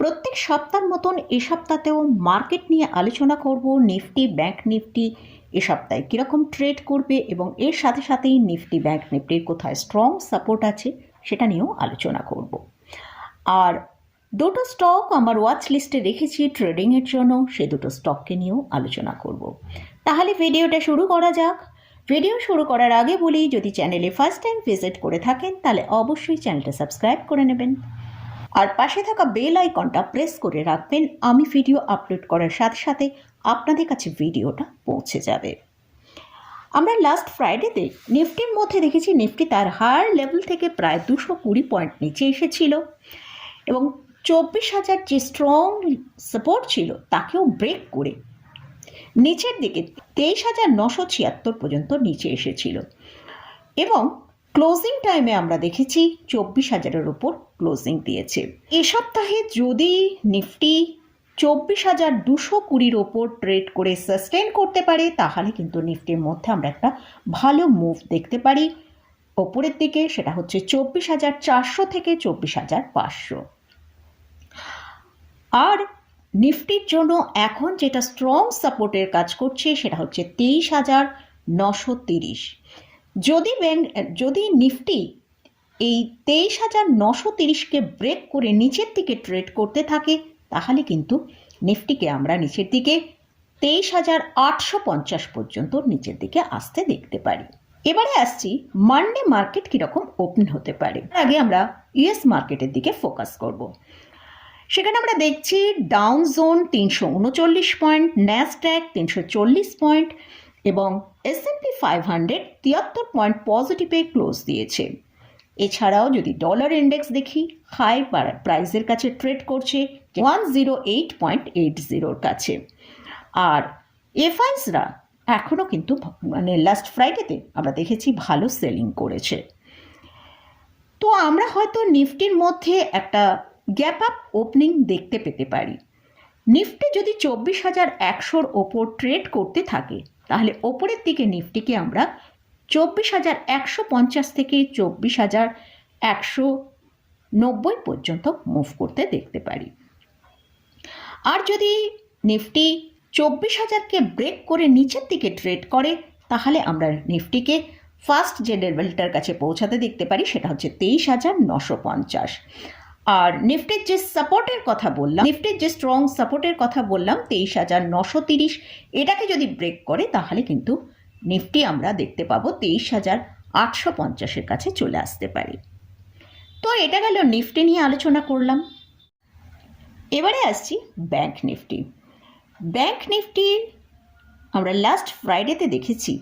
প্রত্যেক সপ্তাহের মতন এ সপ্তাহতেও মার্কেট নিয়ে আলোচনা করব নিফটি, ব্যাংক নিফটি এ সপ্তাহে। কীরকম ট্রেড করবে এবং এর সাথে সাথেই নিফটি, ব্যাংক নিফটির কোথায় স্ট্রং সাপোর্ট আছে সেটা নিয়েও আলোচনা করব। আর দুটো স্টক আমার ওয়াচ লিস্টে রেখেছি ট্রেডিংয়ের জন্য, সে দুটো স্টককে নিয়েও আলোচনা করব। তাহলে ভিডিওটা শুরু করা যাক। ভিডিও শুরু করার আগে বলি, যদি চ্যানেলে ফার্স্ট টাইম ভিজিট করে থাকেন, তাহলে অবশ্যই চ্যানেলটা সাবস্ক্রাইব করে নেবেন। আর পাশে থাকা বেল আইকনটা প্রেস করে রাখবেন। আমি ভিডিও আপলোড করার সাথে সাথে আপনাদের কাছে ভিডিওটা পৌঁছে যাবে। আমরা লাস্ট ফ্রাইডেতে নিফটির মধ্যে দেখেছি, নিফটি তার হার লেভেল থেকে প্রায় দুশো কুড়ি পয়েন্ট নিচে এসেছিল এবং চব্বিশ হাজার যে স্ট্রং সাপোর্ট ছিল, তাকেও ব্রেক করে নিচের দিকে তেইশ হাজার নশো ছিয়াত্তর পর্যন্ত নিচে এসেছিল। এবং ক্লোজিং টাইমে আমরা দেখেছি চব্বিশ হাজারের ওপর ক্লোজিং দিয়েছে। এ সপ্তাহে যদি নিফটি চব্বিশ হাজার দুশো কুড়ির ওপর ট্রেড করে সাস্টেন করতে পারে, তাহলে কিন্তু নিফটির মধ্যে আমরা একটা ভালো মুভ দেখতে পারি। ওপরের দিকে সেটা হচ্ছে চব্বিশ হাজার চারশো থেকে চব্বিশ হাজার পাঁচশো। আর নিফটির জন্য এখন যেটা স্ট্রং সাপোর্টের কাজ করছে, সেটা হচ্ছে তেইশ হাজার নশো তিরিশ। যদি ব্যাংক যদি নিফটি এই তেইশ হাজার নশো তিরিশকে ব্রেক করে নিচের দিকে ট্রেড করতে থাকে, তাহলে কিন্তু নিফটিকে আমরা নিচের দিকে তেইশ হাজার আটশো পঞ্চাশ পর্যন্ত নিচের দিকে আসতে দেখতে পারি। এবারে আসছি মানডে মার্কেট কীরকম ওপেন হতে পারে। আগে আমরা ইউএস মার্কেটের দিকে ফোকাস করব। সেখানে আমরা দেখছি ডাউন জোন তিনশো উনচল্লিশ পয়েন্ট ন্যাসড্যাক তিনশো চল্লিশ পয়েন্ট এবং S M P five hundred তিয়াত্তর পয়েন্ট পজিটিভে ক্লোজ দিয়েছে। এছাড়াও যদি ডলার ইন্ডেক্স দেখি হাই প্রাইসের কাছে ট্রেড করছে one zero eight point eight জিরোর কাছে। আর এফআইসরা এখনও কিন্তু মানে লাস্ট ফ্রাইডেতে আমরা দেখেছি ভালো সেলিং করেছে। তো আমরা হয়তো নিফটির মধ্যে একটা গ্যাপ আপ ওপেনিং দেখতে পেতে পারি। নিফটি যদি চব্বিশ হাজার একশোর ওপর ট্রেড করতে থাকে, তাহলে ওপরের দিকে নিফটিকে আমরা চব্বিশ হাজার একশো পঞ্চাশ থেকে চব্বিশ হাজার একশো নব্বই পর্যন্ত মুভ করতে দেখতে পারি। আর যদি নিফটি চব্বিশ হাজারকে ব্রেক করে নিচের দিকে ট্রেড করে, তাহলে আমরা নিফটিকে ফার্স্ট যে লেভেলটার কাছে পৌঁছাতে দেখতে পারি, সেটা হচ্ছে তেইশ হাজার নশো পঞ্চাশ। আর নিফটির যে সাপোর্টের কথা বললাম নিফটির যে স্ট্রং সাপোর্টের কথা বললাম, তেইশ হাজার নশো তিরিশ, এটাকে যদি ব্রেক করে, তাহলে কিন্তু নিফটি আমরা দেখতে পাবো তেইশ হাজার আটশো পঞ্চাশের কাছে চলে আসতে পারি। তো এটা গেল নিফটি নিয়ে আলোচনা করলাম। এবারে আসছি ব্যাংক নিফটি ব্যাংক নিফটির আমরা লাস্ট ফ্রাইডেতে দেখেছি,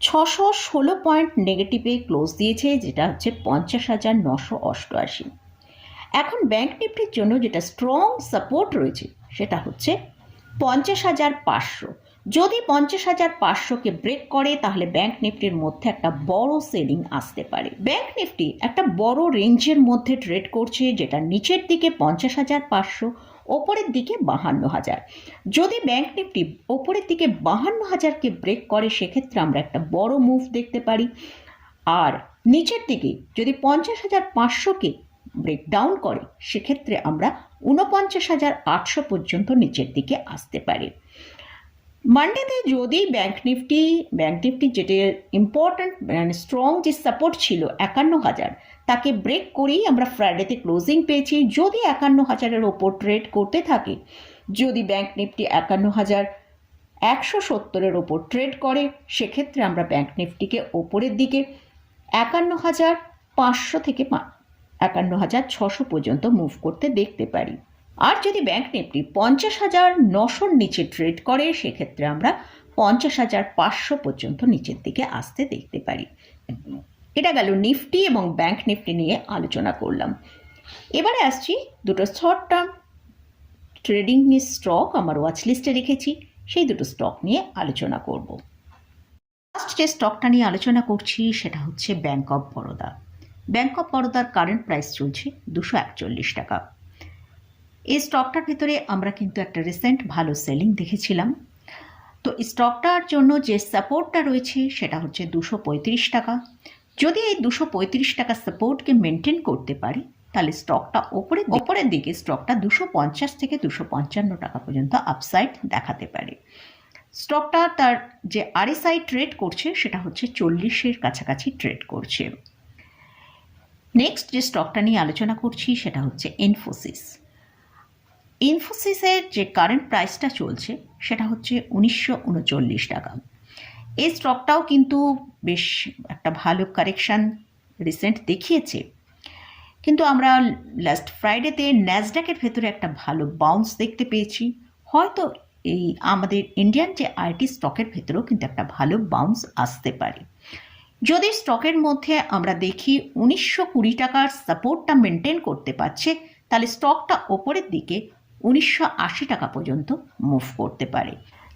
ছশো ষোলো পয়েন্ট নেগেটিভে ক্লোজ দিয়েছে, যেটা হচ্ছে পঞ্চাশ হাজার নশো অষ্টআশি। এখন ব্যাংক নিফটির জন্য যেটা স্ট্রং সাপোর্ট রয়েছে, সেটা হচ্ছে পঞ্চাশ হাজার পাঁচশো। যদি পঞ্চাশ হাজার পাঁচশোকে ব্রেক করে, তাহলে ব্যাংক নিফটির মধ্যে একটা বড় সেলিং আসতে পারে। ব্যাংক নিফটি একটা বড় রেঞ্জের মধ্যে ট্রেড করছে, যেটা নিচের দিকে পঞ্চাশ হাজার পাঁচশো, ওপরের দিকে বাহান্ন হাজার। যদি ব্যাংক নিফটি ওপরের দিকে বাহান্ন হাজারকে ব্রেক করে, সেক্ষেত্রে আমরা একটা বড় মুভ দেখতে পারি। আর নিচের দিকে যদি পঞ্চাশ হাজার পাঁচশোকে ব্রেকডাউন করে, সেক্ষেত্রে আমরা ঊনপঞ্চাশ হাজার আটশো পর্যন্ত নিচের দিকে আসতে পারি। মানডেতে যদি ব্যাংক নিফটি ব্যাংক নিফটি যেটা ইম্পর্ট্যান্ট মানে স্ট্রং যে সাপোর্ট ছিল একান্ন হাজার, তাকে ব্রেক করেই আমরা ফ্রাইডেতে ক্লোজিং পেয়েছি। যদি একান্ন হাজারের ওপর ট্রেড করতে থাকে, যদি ব্যাংক নিফটি একান্ন হাজার, একশো সত্তরের ওপর ট্রেড করে, সেক্ষেত্রে আমরা ব্যাংক নিফটিকে ওপরের দিকে একান্ন হাজার পাঁচশো থেকে একান্ন হাজার ছশো পর্যন্ত মুভ করতে দেখতে পারি। আর যদি ব্যাংক নিফটি পঞ্চাশ হাজার নশোর নিচে ট্রেড করে, সেক্ষেত্রে আমরা পঞ্চাশ হাজার পাঁচশো পর্যন্ত নিচের দিকে আসতে দেখতে পারি। এটা গেল নিফটি এবং ব্যাংক নিফটি নিয়ে আলোচনা করলাম। এবারে আসছি দুটো শর্ট টার্ম ট্রেডিং স্টক আমার ওয়াচ লিস্টে রেখেছি, সেই দুটো স্টক নিয়ে আলোচনা করব। ফার্স্ট যে স্টকটা নিয়ে আলোচনা করছি, সেটা হচ্ছে bank of Baroda bank of বরোদার current price চলছে দুশো একচল্লিশ টাকা। এই স্টকটার ভিতরে আমরা কিন্তু একটা রিসেন্ট ভালো সেলিং দেখেছিলাম। তো স্টকটার জন্য যে সাপোর্টটা রয়েছে সেটা হচ্ছে দুশো পঁয়ত্রিশ টাকা। যদি এই দুশো পঁয়ত্রিশ টাকা সাপোর্টকে মেনটেন করতে পারি, তাহলে স্টকটা ওপরে ওপরের দিকে স্টকটা দুশো পঞ্চাশ থেকে দুশো পঞ্চান্ন টাকা পর্যন্ত আপসাইড দেখাতে পারে। স্টকটা তার যে আরএসআই ট্রেড করছে, সেটা হচ্ছে চল্লিশের কাছাকাছি ট্রেড করছে। নেক্সট যে স্টকটা নিয়ে আলোচনা করছি, সেটা হচ্ছে ইনফোসিস ইনফোসিসের যে কারেন্ট প্রাইসটা চলছে, সেটা হচ্ছে উনিশশো উনচল্লিশ টাকা। এই স্টকটাও কিন্তু বেশ একটা ভালো কারেকশান রিসেন্ট দেখিয়েছে। কিন্তু আমরা লাস্ট ফ্রাইডেতে ন্যাসডাকের ভেতরে একটা ভালো বাউন্স দেখতে পেয়েছি। হয়তো এই আমাদের ইন্ডিয়ান যে আইটি স্টকের ভেতরেও কিন্তু একটা ভালো বাউন্স আসতে পারে। যদি স্টকের মধ্যে আমরা দেখি উনিশশো কুড়ি টাকার সাপোর্টটা মেনটেন করতে পারছে, তাহলে স্টকটা ওপরের দিকে উনিশশো আশি টাকা পর্যন্ত মুভ করতে পারে।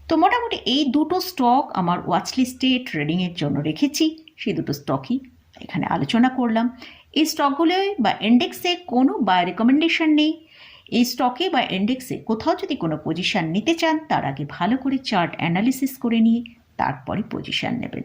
তো মোটামুটি এই দুটো স্টক আমার ওয়াচ লিস্টে ট্রেডিংয়ের জন্য রেখেছি, সেই দুটো স্টকই এখানে আলোচনা করলাম। এই স্টকগুলোয় বা ইন্ডেক্সে কোনো বাই রেকমেন্ডেশন নেই। এই স্টকে বা ইন্ডেক্সে কোথাও যদি কোনো পজিশন নিতে চান, তার আগে ভালো করে চার্ট অ্যানালিসিস করে নিয়ে তারপরে পজিশান নেবেন।